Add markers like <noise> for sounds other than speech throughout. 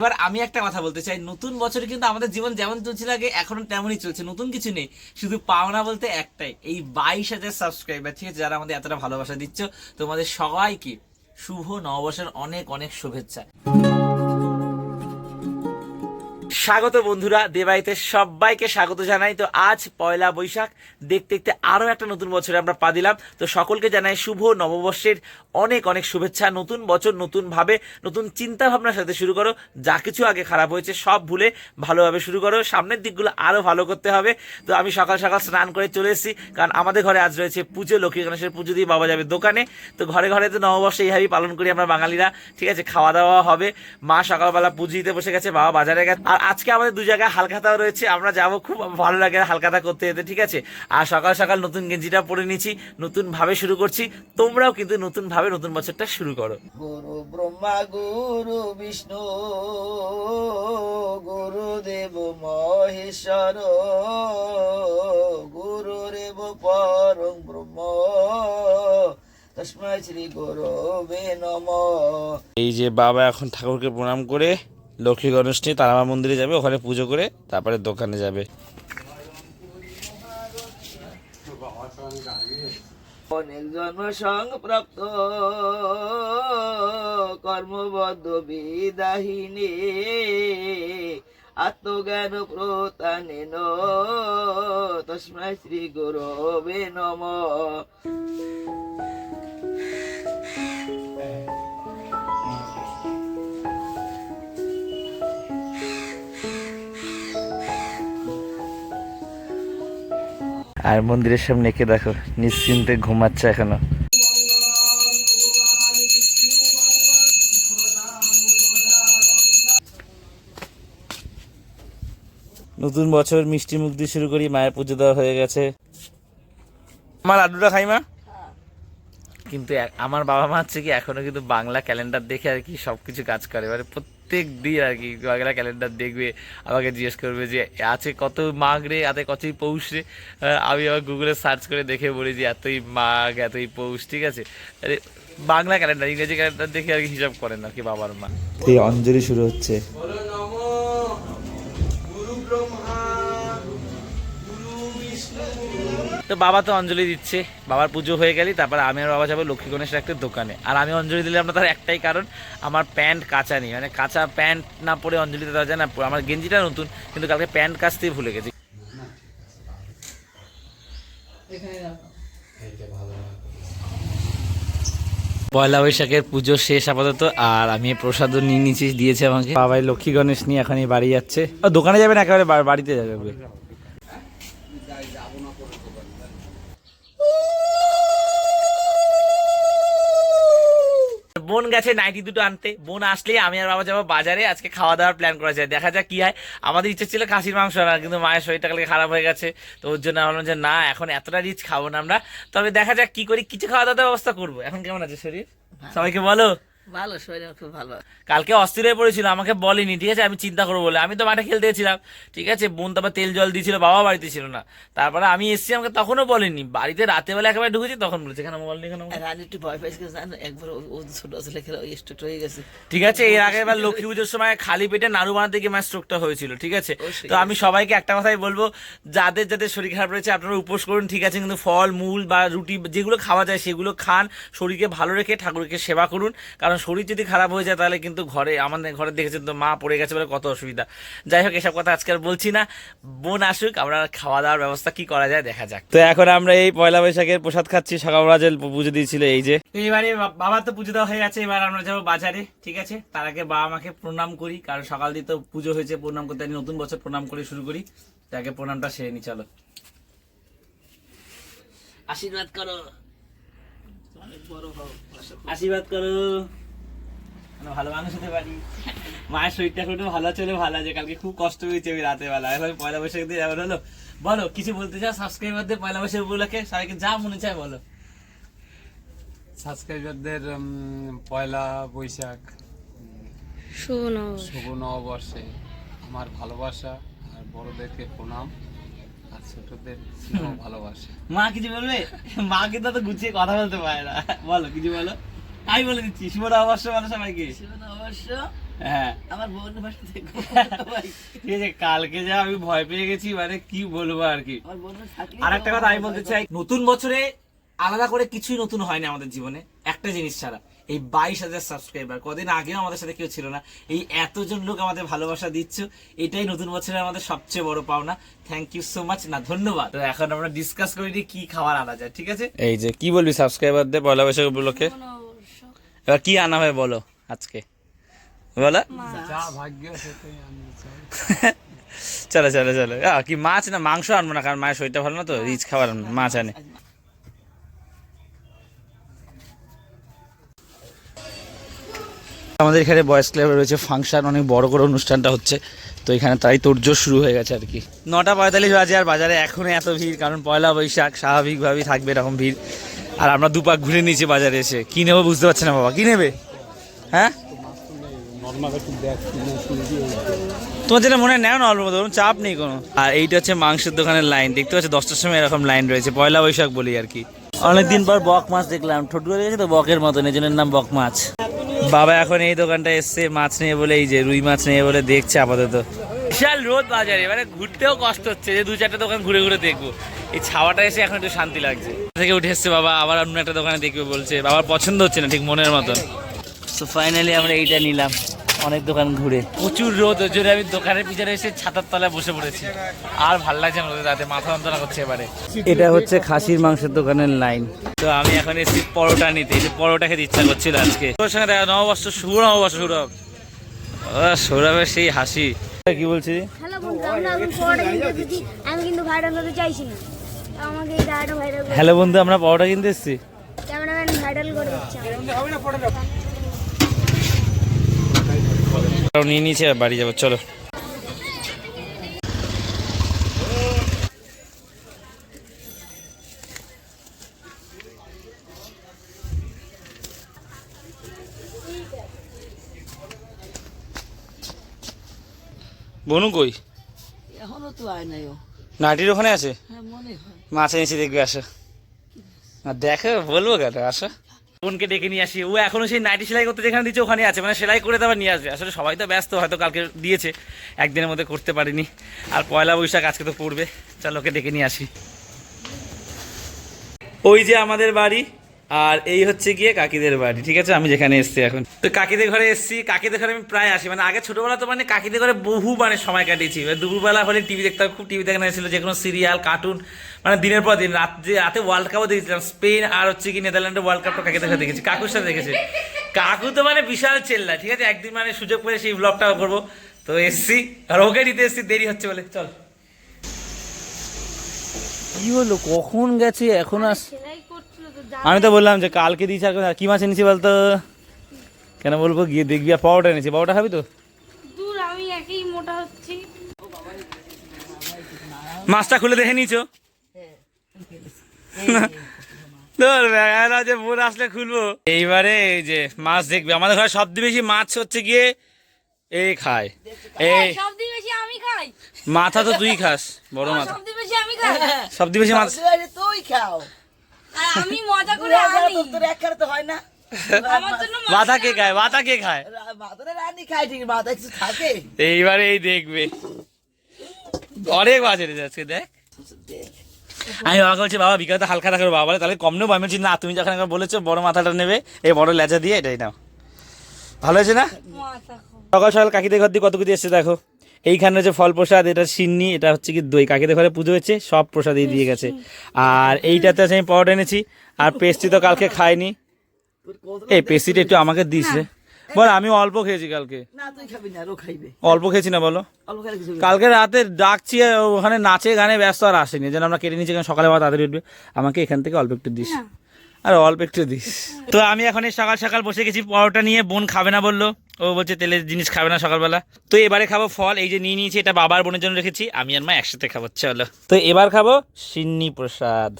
এবার আমি একটা কথা বলতে চাই। নতুন বছরে কিন্তু আমাদের জীবন যেমন চলছিল আগে এখন তেমনই চলছে। নতুন কিছু নেই। শুধু পাওনা বলতে একটাই। এই বাইশ হাজার সাবস্ক্রাইবার ঠিক আছে? যারা আমাদের এতটা ভালোবাসা দিচ্ছ, তোমাদের সবাইকে শুভ নববর্ষের অনেক অনেক শুভেচ্ছা। স্বাগত বন্ধুরা, দেবাইতে সবাইকে স্বাগত জানাই। তো আজ পয়লা বৈশাখ, দেখতে দেখতে আরও একটা নতুন বছরে আমরা পা দিলাম। তো সকলকে জানাই শুভ নববর্ষের অনেক অনেক শুভেচ্ছা। নতুন বছর নতুন ভাবে নতুন চিন্তা ভাবনার সাথে শুরু করো। যা কিছু আগে খারাপ হয়েছে, সব ভুলে ভালোভাবে শুরু করো। সামনের দিকগুলো আরও ভালো করতে হবে। তো আমি সকাল সকাল স্নান করে চলে এসেছি, কারণ আমাদের ঘরে আজ রয়েছে পুজো। লক্ষ্মী গণেশের পুজো দিয়ে বাবা যাবে দোকানে। তো ঘরে ঘরে তো নববর্ষ এইভাবেই পালন করি আমরা বাঙালিরা। ঠিক আছে, খাওয়া দাওয়া হবে। মা সকালবেলা পুজো দিতে বসে গেছে, বাবা বাজারে গেছে। আর আজকে আমাদের দু জায়গায় হালখাতাও রয়েছে আমরা যাব খুব ভালো লাগে হালখাতা করতে যেতে ঠিক আছে? আর সকাল সকাল নতুন গেঞ্জিটা পরে নিয়েছি নতুন ভাবে শুরু করছি তোমরাও কিন্তু নতুন ভাবে নতুন বছরটা শুরু করো। গুরু ব্রহ্মা গুরু বিষ্ণু গুরুদেব মহেশ্বর গুরুরেব পরং ব্রহ্ম। তস্মৈ শ্রী গুরবে নম। এই যে বাবা এখন ঠাকুরকে প্রণাম করে লক্ষ্মী গণেশ নিয়ে তারামা মন্দিরে যাবে, ওখানে পুজো করে তারপরে দোকানে যাবে। অনেক জন্ম সংপ্রাপ্ত কর্মবদ্ধ বিদাহিনী, আত্মজ্ঞান প্রতানেন তস্মৈ শ্রী গুরবে নম। আর মন্দিরের সামনে একে দেখো, নিশ্চিন্তে ঘুমাচ্ছে এখনও। নতুন বছর মিষ্টি মুখ দিয়ে শুরু করি, মায়ের পুজো দেওয়া হয়ে গেছে। আমার লাড্ডুটা খাই মা? কিন্তু আমার বাবা মা হচ্ছে কি, এখনও কিন্তু বাংলা ক্যালেন্ডার দেখে আর কি সবকিছু কাজ করে। মানে প্রত্যেক দিন আর কি বাংলা ক্যালেন্ডার দেখবে, আমাকে জিজ্ঞেস করবে যে, আছে কত মাঘ রে? এতে কতই পৌষ রে? আমি আবার গুগলে সার্চ করে দেখে বলি যে, এতই মাঘ এতই পৌষ ঠিক আছে? আরে, বাংলা ক্যালেন্ডার ইংরেজি ক্যালেন্ডার দেখে আর কি হিসাব করেন আর কি বাবার মা। এই অঞ্জলি শুরু হচ্ছে। তো বাবা তো অঞ্জলি দিচ্ছে, বাবার পুজো হয়ে গেলি, তারপর আমি আর বাবা যাব লক্ষ্মী গণেশের একটা দোকানে। আর আমি অঞ্জলি দিলাম না তার একটাই কারণ, আমার প্যান্ট কাঁচা নেই মানে কাঁচা প্যান্ট না পরে অঞ্জলি দেওয়া যায় না আমার গেঞ্জিটা নতুন, কিন্তু কালকে প্যান্ট কাচতেই ভুলে গেছি। পয়লা বৈশাখের পুজো শেষ আপাতত, আর আমি প্রসাদও নিয়ে নিচ্ছি, দিয়েছে আমাকে। বাবাই লক্ষ্মী গণেশ নিয়ে এখনই বাড়ি যাচ্ছে। দোকানে যাবে না একেবারে বাড়িতে যাবে বোন গেছে নাইটি দুটো আনতে। বোন আসলে আমি আর বাবা যাব বাজারে আজকে খাওয়া দাওয়ার প্ল্যান করা যায়। দেখা যাক কি হয়। আমাদের ইচ্ছে ছিল খাসির মাংস আনার কিন্তু মায়ের শরীরটা কালকে খারাপ হয়ে গেছে। তো ওর জন্য ভাবলাম যে না এখন এতটা রিচ খাব না আমরা। তবে দেখা যাক কি করি কিছু খাওয়া দাওয়ার ব্যবস্থা করব। এখন কেমন আছে শরীর? সবাইকে বলো। ভালো শরীর খুব ভালো। কালকে অস্থির হয়ে পড়েছিল আমাকে বলেনি ঠিক আছে? আমি চিন্তা করব বলে। আমি তো মাঠে খেলতে গেছিলাম ঠিক আছে? বোন তারপর তেল জল দিয়েছিল বাবা বাড়িতে ছিল না। তারপরে আমি এসছি আমাকে তখনও বলেনি। বাড়িতে রাতে বেলা একেবারে ঢুকেছি তখন বলেছে কেন মোবাইল নিয়ে আর একটু ভয় পাইছি জানো? একবার ও ছোট ছেলে খেলে স্টোট হয়ে গেছে। ঠিক আছে? এর আগে এবার লক্ষ্মী পুজোর সময় খালি পেটে নাড়ু বানাতে গিয়ে আমার স্ট্রোকটা হয়েছিল ঠিক আছে? তো আমি সবাইকে একটা কথাই বলব যাদের যাদের শরীর খারাপ রয়েছে আপনারা উপোস করুন ঠিক আছে? কিন্তু ফল মূল বা রুটি যেগুলো খাওয়া যায় সেগুলো খান। শরীরকে ভালো রেখে ঠাকুরকে সেবা করুন কারণ শরীর যদি খারাপ হয়ে যায় তাহলে কিন্তু ঘরে আমাদের ঘরে দেখেছেন তো মা পড়ে গেছে বলে কত অসুবিধা। যাই হোক এসব কথা আজকে আর বলছি না। বোন আসুক আমরা খাওয়া দাওয়ার ব্যবস্থা কি করা যায় দেখা যাক। তো এখন আমরা এই পয়লা বৈশাখের প্রসাদ খাচ্ছি সকালবেলা যে পুজো দিয়েছিল এই যে। এবারে বাবা তো পুজো দেওয়া হয়ে গেছে এবার আমরা যাব বাজারে ঠিক আছে? তার আগে বাবা মাকে প্রণাম করি কারণ সকাল দিয়ে তো পুজো হয়েছে প্রণাম করতে আমি নতুন বছর প্রণাম করে শুরু করি। তাকে প্রণামটা সেরে নি চলো। আশীর্বাদ করো। আশীর্বাদ করো। ভালো মানুষ হতে পারি। মায়ের শরীরটা একটু ভালো চলে ভালো আছে কালকে খুব কষ্ট হয়েছে আমি রাতে বেলা এখন পয়লা বৈশাখ দিয়ে এমন হলো বলো কিছু বলতে চাও? সাবস্ক্রাইবারদের পয়লা বৈশাখ উপলক্ষে? সবাইকে যা মনে চায় বলো। সাবস্ক্রাইবারদের পয়লা বৈশাখ। শুভ নববর্ষে। আমার ভালোবাসা আর বড়দেরকে প্রণাম আর ছোটদের ভালোবাসা। মা কিছু বলবে? মা কিন্তু তো গুছিয়ে কথা বলতে পারে না। বলো কিছু বলো? আমি বলে দিচ্ছি শুভ নববর্ষ বলো সবাইকে। শুভ নববর্ষ। হ্যাঁ। আমার বোন ঠিক আছে কালকে যা আমি ভয় পেয়ে গেছি মানে কি বলব আর কি। আমার বোন থাকলে আর একটা কথা আমি বলতে চাই নতুন বছরে আলাদা করে কিছুই নতুন হয়নি আমাদের জীবনে একটা জিনিস ছাড়া। এই বাইশ হাজার সাবস্ক্রাইবার কদিন আগেও আমাদের সাথে কেউ ছিল না। এই এতজন লোক আমাদের ভালোবাসা দিচ্ছ এটাই নতুন বছরের আমাদের সবচেয়ে বড় পাওনা। থ্যাংক ইউ সো মাচ না ধন্যবাদ। তো এখন আমরা ডিসকাস করে নিই কি খাবার আনা যায় ঠিক আছে? এই যে কি বলবি সাবস্ক্রাইবারদের পয়লা বৈশাখ উপলক্ষে? এবার কি আনা হয় বলো আজকে? বলো। <laughs> চলো। চলো চলো আহ, কি মাছ না মাংস আনব না? কারণ মায়ের শরীরটা ভালো না তো রিচ খাবার আনব, মাছ আনে। আমাদের এখানে বয়েস ক্লাবে রয়েছে ফাংশন অনেক বড় করে অনুষ্ঠানটা হচ্ছে। তো এখানে তাই তোড়জোড় শুরু হয়ে গেছে আর কি। নটা পঁয়তাল্লিশ বাজে আর বাজারে এখনও এত ভিড় কারণ পয়লা বৈশাখ স্বাভাবিকভাবেই থাকবে এরকম ভিড়। আর আমরা দুপাক ঘুরে নিয়েছি বাজারে এসে। কি নেব বুঝতে পারছি না বাবা, কি নেবে? হ্যাঁ? তোমার যেটা মনে হয় নেও না অল্প চাপ নেই কোনো। আর এইটা হচ্ছে মাংসের দোকানের লাইন দেখতে পাচ্ছি দশটার সময় এরকম লাইন রয়েছে, পয়লা বৈশাখ বলি আর কি। অনেকদিন পর বক মাছ দেখলাম, ঠোঁট করে গেছে তো? বকের মতন, এই জন্য নাম বক মাছ। বাবা এখন এই দোকানটা এসছে, মাছ নিয়ে বলে, এই যে রুই মাছ নিয়ে বলে দেখছে আপাতত। বিশাল রোদ বাজারে মানে ঘুরতেও কষ্ট হচ্ছে যে দু চারটে দোকান ঘুরে ঘুরে দেখব। এই ছাওয়াটা এসে এখন একটু শান্তি লাগছে। থেকে উঠে এসছে বাবা আবার অন্য একটা দোকানে দেখবে বলছে। বাবার পছন্দ হচ্ছে না ঠিক মনের মতন। সো ফাইনালি আমরা এইটা নিলাম অনেক দোকান ঘুরে। প্রচুর রোদ ওই জন্য আমি দোকানের পিছনে এসে ছাতার তলায় বসে পড়েছি। আর ভালো লাগছে না রোদে তাতে মাথা যন্ত্রণা করছে এবারে। এটা হচ্ছে খাসির মাংসের দোকানের লাইন তো আমি এখন এসেছি পরোটা নিতে এই যে পরোটা খেতে ইচ্ছা করছিল আজকে। তোর সঙ্গে দেখা নববর্ষ শুভ নববর্ষ সৌরভ। ও, সৌরভের সেই হাসি। কি বলছি হ্যালো বন্ধু আমরা এখন পড়াটা কিনতে এসেছি। আমি কিন্তু ভাইরাল হতে চাইছি না। হ্যালো বন্ধু আমরা পরোটা কিনতে এসেছি। নিয়ে নিয়েছি আর বাড়ি যাব চলো। বনু কই? এখনও তো আয় নাই ও। নাটির ওখানে আছে? হ্যাঁ মনে হয়। মাছ এনেছি দেখবে, আসো। দেখো, বলব কেন, আসো। বোনকে ডেকে নিয়ে আসি। ও এখনও সেই নাইটি সেলাই করতে যেখানে দিচ্ছে ওখানে আছে। মানে সেলাই করে দেওয়া নিয়ে আসবে। আসলে সবাই তো ব্যস্ত, হয়তো কালকে দিয়েছে। একদিনের মধ্যে করতে পারিনি। আর পয়লা বৈশাখ আজকে তো পড়বে। চলো ওকে ডেকে নিয়ে আসি। ওই যে আমাদের বাড়ি আর এই হচ্ছে গিয়ে কাকিদের বাড়ি, ঠিক আছে? আমি যেখানে এসছি এখন। তো কাকিদের ঘরে এসছি, কাকিদের ঘরে আমি প্রায় আসি। মানে আগে ছোটবেলা তো মানে কাকিদের ঘরে বহু মানে সময় কাটিয়েছি। দুপুরবেলা হলে টিভি দেখতাম, খুব টিভি দেখানো ছিল, যে কোনো সিরিয়াল কার্টুন মানে দিনের পর দিন, রাত যে, রাতে ওয়ার্ল্ড কাপও দেখেছিলাম স্পেন আর হচ্ছে কি নেদারল্যান্ডের ওয়ার্ল্ড কাপটা কাকিদের ঘরে দেখেছি, কাকুর সাথে দেখেছি। কাকু তো মানে বিশাল চেল্লা, ঠিক আছে? একদিন মানে সুযোগ পেলে সেই ব্লগটা করব। তো এসছি, আর ওকে নিতে এসছি, দেরি হচ্ছে বলে, চল। কি হলো? কখন গেছে? এখন আস আমি তো বললাম যে কালকে দিয়েছি আর কি মাছ এনেছি বলতো। কেন বলব? গিয়ে দেখবি আর পাওয়াটা এনেছি। পাওয়াটা খাবি তো? দূর আমি একই মোটা হচ্ছি। মাছটা খুলে দেখে নিছো যে বোন আসলে খুলবো। এইবারে এই যে মাছ দেখবি। আমাদের ঘরে সবচেয়ে বেশি মাছ হচ্ছে গিয়ে এই খায়। এই সব বেশি আমি খাই। মাথা তো তুই খাস বড় মাথা। সবদিন বেশি আমি খাই। বেশি মাছ তুই খাও। আর আমি মজা করে আনি তোর তো হয় না। আমার জন্য মাথা কে খায়? মাথা কে খায়? রানি খাই ঠিক মাথা কিছু থাকে। এইবারে এই দেখবে। অনেক বাজে এনেছে আজকে দেখ। আমি বাবা বলছি বাবা বিকালে তো হালকা রাখো বাবা তাহলে কম নেব। আমি বলছি না তুমি যখন একবার বলেছ বড় মাথাটা নেবে এই বড় লেজা দিয়ে এটাই নাও। ভালো হয়েছে না? সকাল সকাল কাকিদের ঘর দিয়ে কত কিছু এসছে দেখো। এইখানে হচ্ছে ফল প্রসাদ এটা সিন্নি এটা হচ্ছে কি দই। কাকিদের ঘরে পুজো হয়েছে সব প্রসাদ এই দিয়ে গেছে। আর এইটাতে আছে আমি পাউডার এনেছি আর পেস্ট্রি তো কালকে খাইনি। এই পেস্ট্রিটা একটু আমাকে দিস রে। বল আমি অল্প খেয়েছি কালকে। না তুই খাবি না ও খাইবে। অল্প খেয়েছি না বলো। অল্প খাইলে কিছু কালকে রাতে ডাকছি ওখানে নাচে গানে ব্যস্ত আর আসেনি যেন আমরা কেটে নিচ্ছি কারণ সকালে আবার তাড়াতাড়ি উঠবে। আমাকে এখান থেকে অল্প একটু দিস। আর অল্প একটু দিস। তো আমি এখন এই সকাল সকাল বসে গেছি, পরোটা নিয়ে, বোন খাবে না বলল। ও বলছে তেলের জিনিস খাবে না সকালবেলা। তো এবারে খাব ফল, এই যে নিয়ে নিয়েছি, এটা বাবার বোনের জন্য রেখেছি, আমি আর মা একসাথে খাব, চলো। তো এবার খাব সিন্নি প্রসাদ।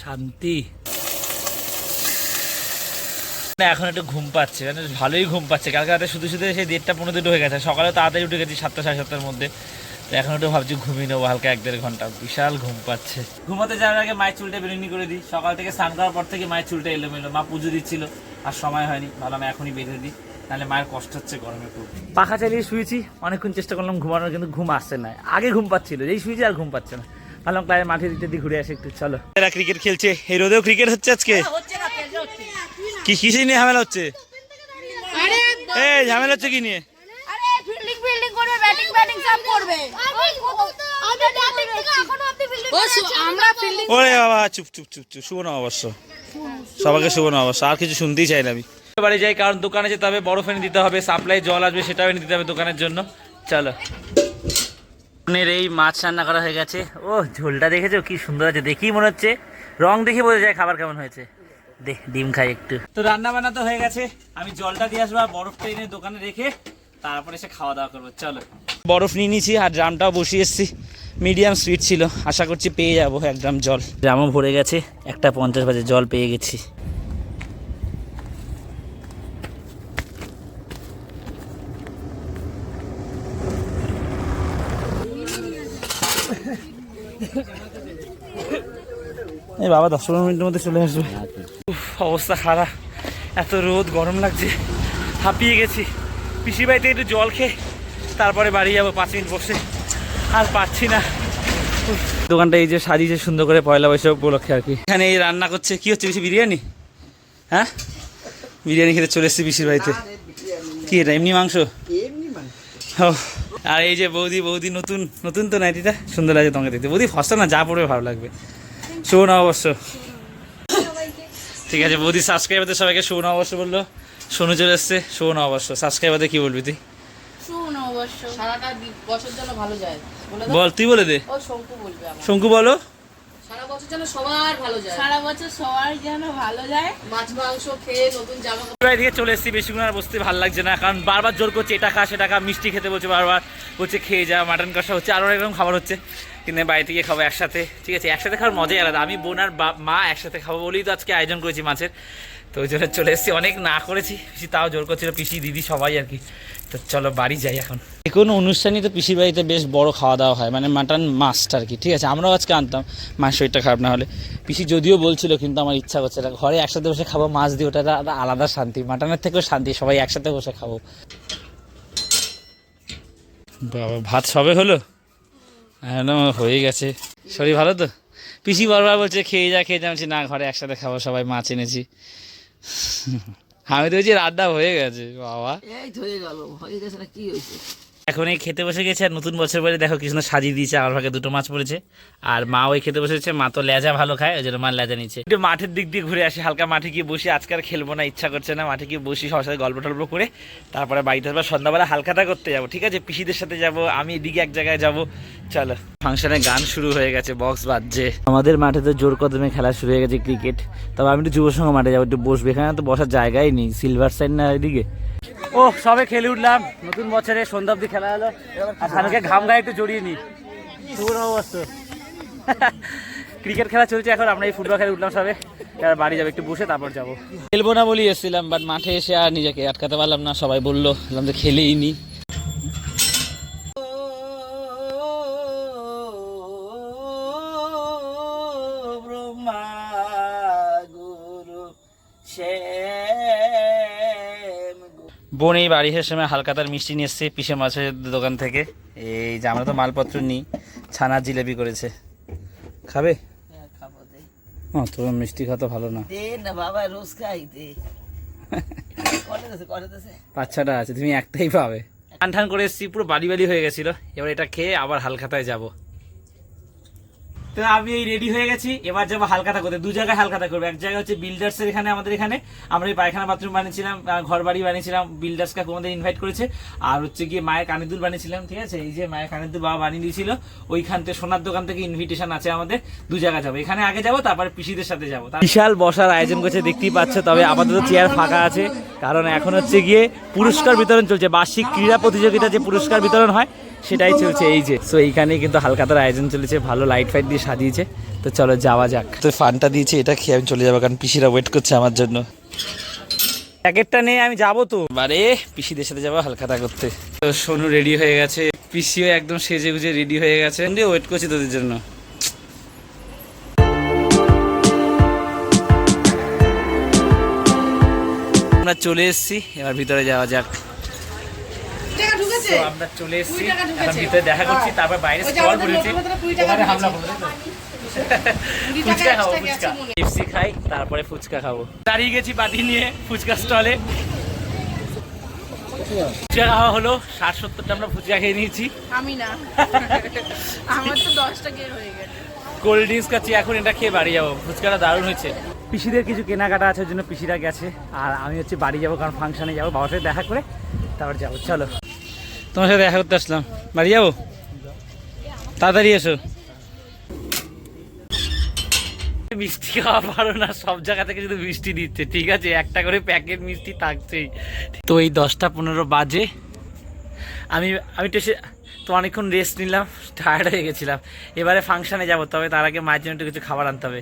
শান্তি। না, এখন একটু ঘুম পাচ্ছে মানে ভালোই ঘুম পাচ্ছে। কালকে রাতে শুধু শুধু সেই দেড়টা পনেরো দুটো হয়ে গেছে, সকালে তাড়াতাড়ি উঠে গেছি সাতটা, সাড়ে সাতটার মধ্যে। তো এখন একটু ভাবছি ঘুমিয়ে নেব হালকা এক দেড় ঘণ্টা। বিশাল ঘুম পাচ্ছে। ঘুমাতে যাওয়ার আগে মায়ের চুলটা বেরোনি করে দিই। সকাল থেকে স্নান করার পর থেকে মায়ের চুলটা এলোমেলো। মা পুজো দিচ্ছিল আর সময় হয়নি। ভাবলাম এখনই বেঁধে দিই। নাহলে মায়ের কষ্ট হচ্ছে গরমে খুব। পাখা চালিয়ে শুয়েছি অনেকক্ষণ চেষ্টা করলাম ঘুমানোর কিন্তু ঘুম আসছে না। আগে ঘুম পাচ্ছিল এই শুয়েছি আর ঘুম পাচ্ছে না। ভালো ক্লাবে মাঠে দিতে দিয়ে ঘুরে আসে একটু চলো। এরা ক্রিকেট খেলছে। এই রোদেও ক্রিকেট হচ্ছে আজকে? কি কিসে নিয়ে ঝামেলা হচ্ছে? এই ঝামেলা হচ্ছে কি নিয়ে আরে ফিল্ডিং ফিল্ডিং করবে ব্যাটিং সব করবে। আমি ব্যাটিং থেকে এখনও আপনি ফিল্ডিং আমরা ফিল্ডিং ওরে বাবা চুপ চুপ চুপ চুপ শুভ না অবশ্য সবাইকে শুভ না অবশ্য আর কিছু শুনতেই চাই না আমি। বাড়ি যাই কারণ দোকানে যেতে হবে বরফ এনে দিতে হবে সাপ্লাই জল আসবে সেটাও এনে দিতে হবে দোকানের জন্য। চলো। এই মাছ রান্না করা হয়ে গেছে। ও ঝোলটা দেখেছ? কি সুন্দর আছে দেখি মনে হচ্ছে। রং দেখে বোঝা যায় খাবার কেমন হয়েছে। দে ডিম খাই একটু। তো রান্না বান্না তো হয়ে গেছে। আমি জলটা দিয়ে আসব আর বরফটা এনে দোকানে রেখে তারপরে এসে খাওয়া দাওয়া করব। চলো। বরফ নিয়ে নিয়েছি আর ড্রামটাও বসিয়ে এসেছি। মিডিয়াম স্পিড ছিল। আশা করছি পেয়ে যাব এক ড্রাম জল। ড্রামও ভরে গেছে। একটা পঞ্চাশ বাজে জল পেয়ে গেছি। এই বাবা দশ পনেরো মিনিটের মধ্যে চলে আসবে। উফ, অবস্থা খারাপ। এত রোদ গরম লাগছে। হাঁপিয়ে গেছি। পিসি বাড়িতে একটু জল খেয়ে তারপরে বাড়ি যাব পাঁচ মিনিট বসে। আর পারছি না। দোকানটা এই যে সাজিয়েছে সুন্দর করে পয়লা বৈশাখ উপলক্ষে আর কি। এখানে এই রান্না করছে কি হচ্ছে বেশি বিরিয়ানি? হ্যাঁ? বিরিয়ানি খেতে চলে এসেছি পিসির বাড়িতে। কি এটা এমনি মাংস? ও, আর এই যে বৌদি বৌদি নতুন নতুন তো নাইটিটা সুন্দর লাগে তোমাকে দেখতে। বৌদি ফসা না যা পড়বে ভালো লাগবে। শোন অবশ্য ঠিক আছে বৌদি সাবস্ক্রাইবারদের সবাইকে শোন অবশ্য বলল। সোনু চলে এসছে শোন অবশ্য সাবস্ক্রাইবারদের কি বলবি তুই? সারাটা বছর যেন ভালো যায়। বল তুই বলে দে। ও শঙ্কু বলবে শঙ্কু বলো। সারা বছর যেন সবার ভালো যায়। সারা বছর সবার যেন ভালো যায়। মাছ মাংস খেয়ে নতুন জামা কাপড় বাড়ি চলে এসেছি বেশিক্ষণ আর বসতে ভালো লাগছে না কারণ বারবার জোর করছে এটা খা সেটা খা মিষ্টি খেতে বলছে বারবার। বলছে খেয়ে যা মাটন কষা হচ্ছে। আরও অনেক রকম খাবার হচ্ছে। কিন্তু বাড়ি থেকে খাব একসাথে। ঠিক আছে একসাথে খাওয়ার মজাই আলাদা। আমি বোন আর মা একসাথে খাব বলেই তো আজকে আয়োজন করেছি মাছের। তো ওই জন্য চলে এসেছি। অনেক না করেছি পিসি তাও জোর করছিল পিসি দিদি সবাই আর কি। তো চলো বাড়ি যাই এখন। যে কোনো অনুষ্ঠানই তো পিসির বাড়িতে বেশ বড় খাওয়া দাওয়া হয় মানে মাটন মাছটা আর কি ঠিক আছে? আমরাও আজকে আনতাম মাছ শরীরটা খারাপ না হলে। পিসি যদিও বলছিল কিন্তু আমার ইচ্ছা করছে না। ঘরে একসাথে বসে খাব মাছ দিয়ে ওটা আলাদা শান্তি। মাটনের থেকেও শান্তি সবাই একসাথে বসে খাব। বাবা ভাত সবে হলো? একদম হয়ে গেছে। শরীর ভালো তো? পিসি বারবার বলছে খেয়ে যা খেয়ে যা। না ঘরে একসাথে খাব সবাই মাছ এনেছি। আমি তো বলছি রান্না হয়ে গেছে, বাবা। এই হয়ে গেল। হয়ে গেছে না কি হয়েছে? এখন এই খেতে বসে গেছে, আর নতুন বছর বলে দেখো কৃষ্ণ সাজিয়ে দিয়েছে, আমার ভাগে দুটো মাছ পড়েছে। আর মা ওই খেতে বসেছে, মা তো লেজা ভালো খায়, ওই জন্য মা লেজা নিচ্ছে। একটু মাঠের দিক দিয়ে ঘুরে আসি, হালকা মাঠে গিয়ে বসি, আজকে আর খেলব না, ইচ্ছা করছে না, মাঠে গিয়ে বসি, সবার সাথে গল্প টল্প করে, তারপরে বাড়িতে আসব সন্ধ্যাবেলা হালকাটা করতে যাব, ঠিক আছে? পিসিদের সাথে যাব, আমি এদিকে এক জায়গায় যাব, চলো। ফাংশনে গান শুরু হয়ে গেছে, বক্স বাজছে। আমাদের মাঠে তো জোর কদমে খেলা শুরু হয়ে গেছে, ক্রিকেট। তবে আমি একটু যুব মাঠে যাব, একটু বসবো, এখানে তো বসার জায়গাই নেই, সিলভার সাইড না এদিকে? ও সবে খেলে উঠলাম। নতুন বছরে সন্ধ্যা অব্দি খেলা হলো। আর সানুকে ঘাম গায়ে একটু জড়িয়ে নি। শুভ নববর্ষ ক্রিকেট খেলা চলছে এখন আমরা এই ফুটবল খেলে উঠলাম সবে। এবার বাড়ি যাব একটু বসে তারপর যাব। খেলব না বলি এসেছিলাম বাট মাঠে এসে আর নিজেকে আটকাতে পারলাম না। সবাই বলল বললাম যে খেলেই নি। ব্রহ্মা গুরু বোন এই বাড়ি আসার সময় হালকাতার মিষ্টি নিয়ে এসছে পিসে মাছের দোকান থেকে। এই যে আমরা তো মালপত্র নিই ছানা জিলেবি করেছে। খাবে? খাব দে। ও তোর মিষ্টি খাওয়া তো ভালো না। বাবা রোজ খাই দে। বাচ্চাটা আছে তুমি একটাই পাবে। টান টান করে এসেছি পুরো বাড়ি বাড়ি হয়ে গেছিল। এবার এটা খেয়ে আবার হালখাতায় যাব। তো আমি এই রেডি হয়ে গেছি। এবার যাব হালকাতা করতে। দু জায়গায় হালকাতা করব। এক জায়গায় হচ্ছে বিল্ডার্স এর এখানে, আমাদের এখানে। আমরা এই পায়খানা বাথরুম বানিয়েছিলাম ঘর বাড়ি বানিয়েছিলাম। বিল্ডার্স কাকু আমাদের ইনভাইট করেছে। আর হচ্ছে গিয়ে মায়ের কানের দুল বানিয়েছিলাম, ঠিক আছে? এই যে মায়ের কানের দুল বাবা বানিয়ে দিয়েছিল। ওইখান থেকে সোনার দোকান থেকে ইনভিটেশন আছে আমাদের। দু জায়গা যাব। এখানে আগে যাব, তারপরে পিসিদের সাথে যাব। বিশাল বসার আয়োজন করছে, দেখতেই পাচ্ছ। তবে আপাতত চেয়ার ফাঁকা আছে। কারণ এখন হচ্ছে গিয়ে পুরস্কার বিতরণ চলছে। বার্ষিক ক্রীড়া প্রতিযোগিতা যে পুরস্কার বিতরণ হয় সেটাই চলছে এই যে। সো এইখানেই কিন্তু হালকাতার আয়োজন চলেছে ভালো লাইট ফাইট দিয়ে সাজিয়েছে। তো চলো যাওয়া যাক। তো ফানটা দিয়েছে এটা খেয়ে আমি চলে যাব কারণ পিসিরা ওয়েট করছে আমার জন্য। প্যাকেটটা নিয়ে আমি যাব তো। বারে পিসিদের সাথে যাব হালকাতা করতে। তো সোনু রেডি হয়ে গেছে পিসিও একদম সেজে গুজে রেডি হয়ে গেছে। ওয়েট করছি তোদের জন্য। আমরা চলে এসেছি এবার ভিতরে যাওয়া যাক। তো আমরা চলে এসেছি। এখন ভিতরে দেখা করছি তারপর বাইরে স্টল টাকা ওখানে হামলা করব ফুচকা খাব ফুচকা। মনে। পেপসি খাই তারপরে ফুচকা খাব। দাঁড়িয়ে গেছি বাটি নিয়ে ফুচকা স্টলে। ফুচকা খাওয়া হলো ষাট সত্তরটা আমরা ফুচকা খেয়ে নিয়েছি। আমি না। আমার তো দশটা গের হয়ে গেছে। কোল্ড ড্রিঙ্কস খাচ্ছি এখন এটা খেয়ে বাড়ি যাব। ফুচকাটা দারুণ হয়েছে। পিসিদের কিছু কেনাকাটা আছে ওই জন্য পিসিরা গেছে। আর আমি হচ্ছে বাড়ি যাব কারণ ফাংশনে যাব। বাবার সাথে দেখা করে তারপর যাব। চলো। তোমার সাথে দেখা করতে আসলাম। বাড়ি যাব? তাড়াতাড়ি এসো। মিষ্টি খাওয়া পারো না, সব জায়গা থেকে শুধু মিষ্টি দিচ্ছে, ঠিক আছে? একটা করে প্যাকেট মিষ্টি থাকছেই। তো এই দশটা পনেরো বাজে। আমি আমি এসে তো অনেকক্ষণ রেস্ট নিলাম টায়ার্ড হয়ে গেছিলাম। এবারে ফাংশানে যাব, তবে তার আগে মায়ের জন্য একটু কিছু খাবার আনতে হবে।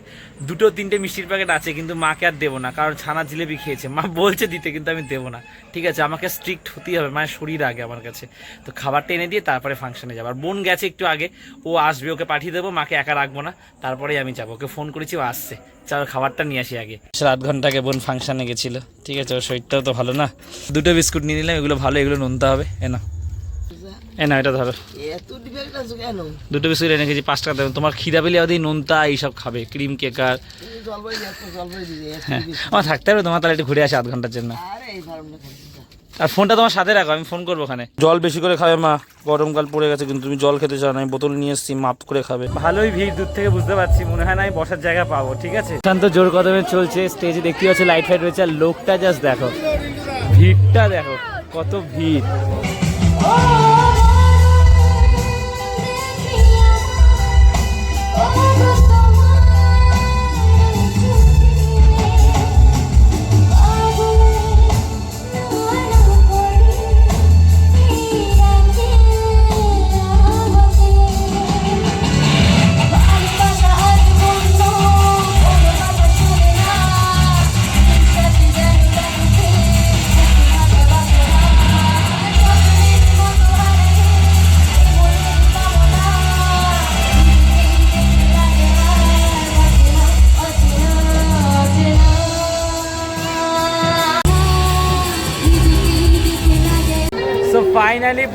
দুটো তিনটে মিষ্টির প্যাকেট আছে, কিন্তু মাকে আর দেবো না, কারণ ছানা জিলেবি খেয়েছে। মা বলছে দিতে, কিন্তু আমি দেবো না। ঠিক আছে, আমাকে স্ট্রিক্ট হতেই হবে, মায়ের শরীর আগে আমার কাছে। তো খাবারটা এনে দিয়ে তারপরে ফাংশানে যাব। আর বোন গেছে একটু আগে, ও আসবে, ওকে পাঠিয়ে দেবো, মাকে একা রাখব না। তারপরেই আমি যাব, ওকে ফোন করেছি, ও আসছে। চলো খাবারটা নিয়ে আসি আগে। আট ঘণ্টা আগে বোন ফাংশানে গেছিল। ঠিক আছে, ওর শরীরটাও তো ভালো না। দুটো বিস্কুট নিয়ে নিলাম, এগুলো ভালো, এগুলো নুনতে হবে, এ না এ না এটা ধরো। দুটো বিস্কুট এনে গেছি পাঁচ টাকা দেবেন তোমার খিদা পেলে ওদের নোনতা এইসব খাবে ক্রিম কেকার। হ্যাঁ আমার থাকতে হবে তোমার তাহলে একটু ঘুরে আসে আধ ঘণ্টার জন্য। আরে ফোনটা তোমার সাথে রাখো আমি ফোন করব ওখানে। জল বেশি করে খাবে মা গরমকাল পড়ে গেছে কিন্তু তুমি জল খেতে চাও না আমি বোতল নিয়ে এসেছি মাপ করে খাবে। ভালোই ভিড় দূর থেকে বুঝতে পারছি মনে হয় না আমি বসার জায়গা পাবো ঠিক আছে? শান্ত জোর কদমে চলছে স্টেজে দেখতে পাচ্ছি লাইট ফাইট রয়েছে আর লোকটা জাস্ট দেখো। ভিড়টা দেখো কত ভিড়।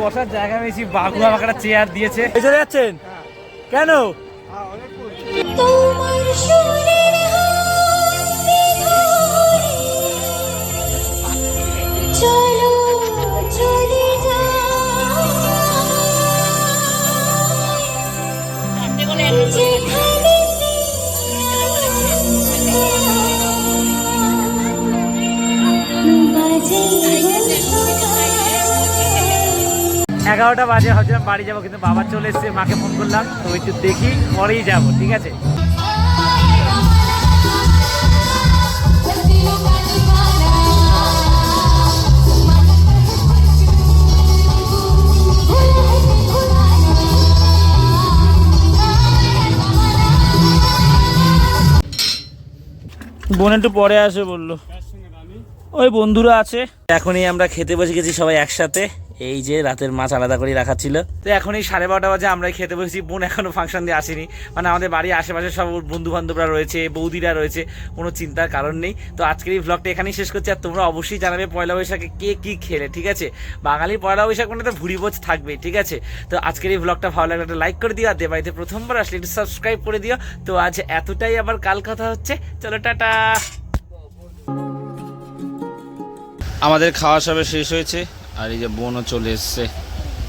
বসার জায়গা পেয়েছি বাবু আমাকে একটা চেয়ার দিয়েছে। চলে যাচ্ছেন? কেন? চলো এগারোটা বাজে ভাবছিলাম বাড়ি যাব, কিন্তু বাবা চলে এসছে, মাকে ফোন করলাম। তো একটু দেখি, পরেই যাব, ঠিক আছে? বোন একটু পরে আসে বলল। ওই বন্ধুরা আছে। এখনই আমরা খেতে বসে গেছি সবাই একসাথে। এই যে রাতের মাছ আলাদা করে রাখা ছিল তো এখন এই সাড়ে বারোটা বাজে আমরা খেতে বসেছি। বোন এখনও ফাংশন দিয়ে আসেনি। মানে আমাদের বাড়ির আশেপাশে সব বন্ধু বান্ধবরা রয়েছে বৌদিরা রয়েছে কোনো চিন্তার কারণ নেই। তো আজকের এই ব্লগটা এখানেই শেষ করছি। আর তোমরা অবশ্যই জানাবে পয়লা বৈশাখে কে কি খেলে ঠিক আছে? বাঙালির পয়লা বৈশাখ মানে তো ভুড়ি ভোজ থাকবে ঠিক আছে? তো আজকের এই ব্লগটা ভালো লাগলে একটা লাইক করে দিও আর দেবাইতে প্রথমবার আসলে একটু সাবস্ক্রাইব করে দিও। তো আজ এতটাই আবার কাল কথা হচ্ছে। চলো টাটা! আমাদের খাওয়া সবে শেষ হয়েছে। আর এই যে বোনও চলে এসছে।